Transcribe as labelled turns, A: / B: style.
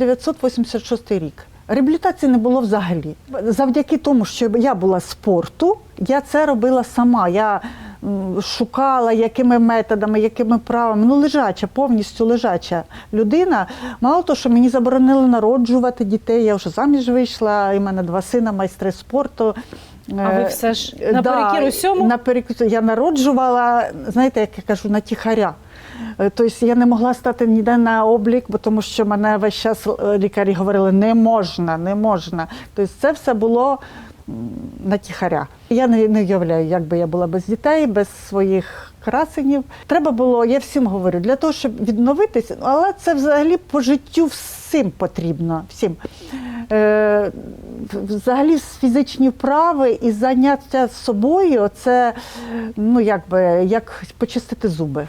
A: 986 рік. Реабілітації не було взагалі. Завдяки тому, що я була спорту, я це робила сама. Я шукала, якими методами, якими правами. Ну, лежача, повністю лежача людина. Мало того, що мені заборонили народжувати дітей. Я вже заміж вийшла, і в мене два сина, майстри спорту.
B: А ви
A: Е,
B: все ж
A: Е,
B: наперекір усьому?
A: Наперекір я народжувала, знаєте, як я кажу, на тихаря. Е, Тобто я не могла стати ніде на облік, бо тому що мене весь час лікарі говорили, не можна, не можна. Тобто це все було на тихаря. Я не, не уявляю, як би я була без дітей, без своїх красенів. Треба було, я всім говорю, для того, щоб відновитися, але це взагалі по життю всім потрібно. Всім. Е, взагалі фізичні вправи і заняття собою це ну, якби, як почистити зуби.